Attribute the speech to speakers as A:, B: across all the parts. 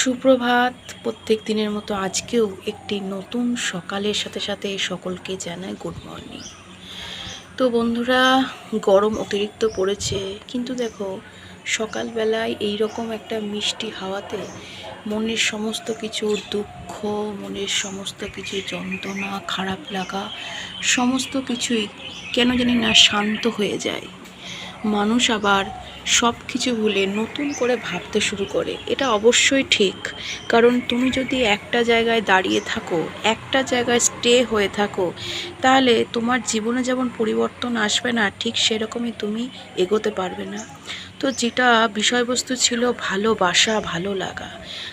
A: সুপ্রভাত। প্রত্যেক দিনের মতো আজকেও একটি নতুন সকালের সাথে সাথে সকলকে জানাই গুড মর্নিং তো বন্ধুরা, গরম অতিরিক্ত পড়েছে, কিন্তু দেখো, সকালবেলায় এই রকম একটা মিষ্টি হাওয়াতে মনের সমস্ত কিছু দুঃখ, মনের সমস্ত কিছু যন্ত্রণা, খারাপ লাগা, সমস্ত কিছুই কেন জানি না শান্ত হয়ে যায়। মানুষ আবার সব কিছু ভুলে নতুন করে ভাবতে শুরু করে। এটা অবশ্যই ঠিক। কারণ তুমি যদি একটা জায়গায় দাঁড়িয়ে থাকো, একটা জায়গায় স্টে হয়ে থাকো। তাহলে তোমার জীবনে যেমন পরিবর্তন আসবে না, ঠিক সেরকমই তুমি এগোতে পারবে না। তো যেটা বিষয়বস্তু ছিল ভালোবাসা, ভালো লাগা।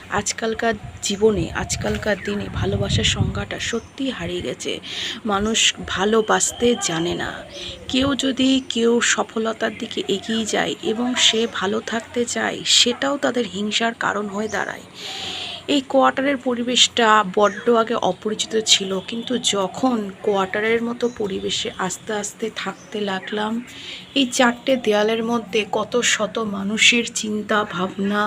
A: আজকালকার জীবনে, আজকালকার দিনে ভালোবাসার সংজ্ঞাটা সত্যি হারিয়ে গেছে। মানুষ ভালোবাসতে জানে না। কেউ যদি কেউ সফলতার দিকে এগিয়ে যায় এবং সে ভালো থাকতে চায়, সেটাও তাদের হিংসার কারণ হয়ে দাঁড়ায়। এই কোয়ার্টারের পরিবেশটা বড্ড আগে অপরিচিত ছিল, কিন্তু যখন কোয়ার্টারের মতো পরিবেশে আস্তে আস্তে থাকতে লাগলাম, এই চারটে দেয়ালের মধ্যে কত শত মানুষের চিন্তা, ভাবনা,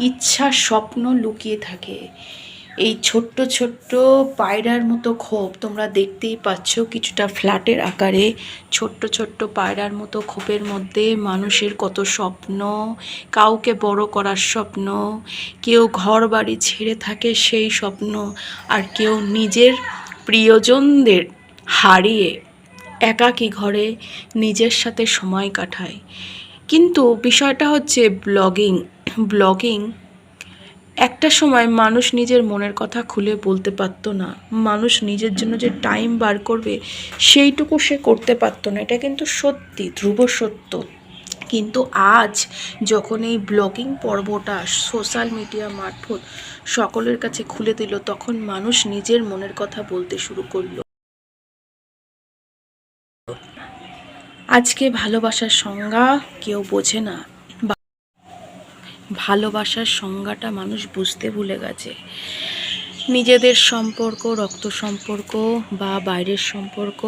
A: ইচ্ছা, স্বপ্ন লুকিয়ে থাকে। এই ছোট্ট ছোট্ট পায়রার মতো খোপ তোমরা দেখতেই পাচ্ছ কিছুটা ফ্ল্যাটের আকারে। ছোট্ট ছোট্ট পায়রার মতো খোপের মধ্যে মানুষের কত স্বপ্ন, কাউকে বড় করার স্বপ্ন, কেউ ঘর বাড়ি ছেড়ে থাকে সেই স্বপ্ন, আর কেউ নিজের প্রিয়জনদের হারিয়ে একাকী ঘরে নিজের সাথে সময় কাটায়। কিন্তু বিষয়টা হচ্ছে ব্লগিং। ব্লগিং একটা সময় মানুষ নিজের মনের কথা খুলে বলতে পারতো না। মানুষ নিজের জন্য যে টাইম বার করবে, সেইটুকু সে করতে পারতো না। এটা কিন্তু সত্যি, ধ্রুব সত্য। কিন্তু আজ যখন এই ব্লগিং পর্বটা সোশ্যাল মিডিয়া মারফত সকলের কাছে খুলে দিল, তখন মানুষ নিজের মনের কথা বলতে শুরু করল। আজকে ভালোবাসার সংজ্ঞা কেউ বোঝে না। ভালোবাসার সংজ্ঞাটা মানুষ বুঝতে ভুলে গেছে। নিজেদের সম্পর্ক, রক্ত সম্পর্ক বা বাইরের সম্পর্ক,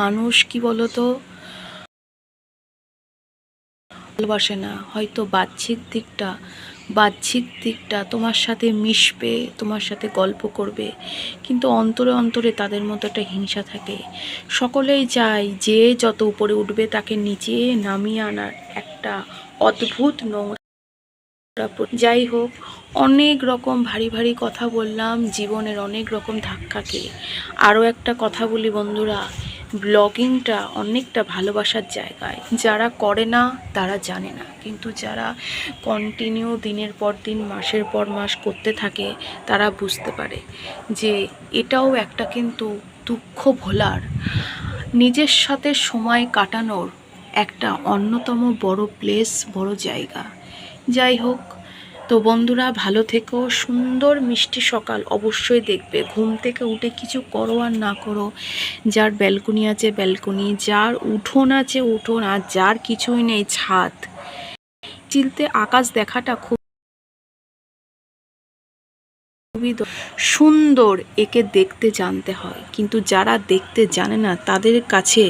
A: মানুষ কি বলতো? ভালোবাসে না, হয়তো বাহ্যিক দিকটা বাহ্যিক দিকটা তোমার সাথে মিশবে, তোমার সাথে গল্প করবে, কিন্তু অন্তরে অন্তরে তাদের মধ্যে একটা হিংসা থাকে। সকলেই চায় যে যত উপরে উঠবে তাকে নিচে নামিয়ে আনার একটা অদ্ভুত নোংরা যাই হোক, অনেক রকম ভারী ভারী কথা বললাম, জীবনের অনেক রকম ধাক্কাকে আরও একটা কথা বলি বন্ধুরা, ব্লগিংটা অনেকটা ভালোবাসার জায়গায়। যারা করে না, তারা জানে না। কিন্তু যারা কন্টিনিউ দিনের পর দিন, মাসের পর মাস করতে থাকে, তারা বুঝতে পারে যে এটাও একটা কিন্তু দুঃখ ভোলার, নিজের সাথে সময় কাটানোর একটা অন্যতম বড় প্লেস বড় জায়গা। যাই হোক, তো বন্ধুরা ভালো থেকো, সুন্দর মিষ্টি সকাল অবশ্যই দেখবে। ঘুম থেকে উঠে কিছু করো আর না করো। যার ব্যালকনি আছে, ব্যালকনি, যার উঠোন আছে, উঠোন, আর যার কিছুই নেই, ছাদ। চিলতে আকাশ দেখাটা খুব খুবই সুন্দর, একে দেখতে জানতে হয়। কিন্তু যারা দেখতে জানে না, তাদের কাছে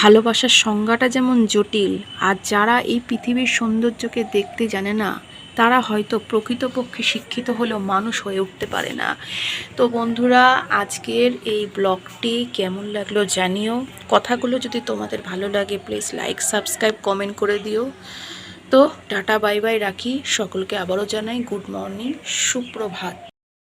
A: ভালোবাসার সংজ্ঞাটা যেমন জটিল, আর যারা এই পৃথিবীর সৌন্দর্যকে দেখতে জানে না, তারা হয়তো প্রকৃতপক্ষে শিক্ষিত হলেও মানুষ হয়ে উঠতে পারে না। তো বন্ধুরা, আজকের এই ব্লগটি কেমন লাগল জানিও। কথাগুলো যদি তোমাদের ভালো লাগে প্লিজ লাইক সাবস্ক্রাইব কমেন্ট করে দিও। তো টাটা বাই বাই রাখি। সকলকে আবারও জানাই গুড মর্নিং সুপ্রভাত।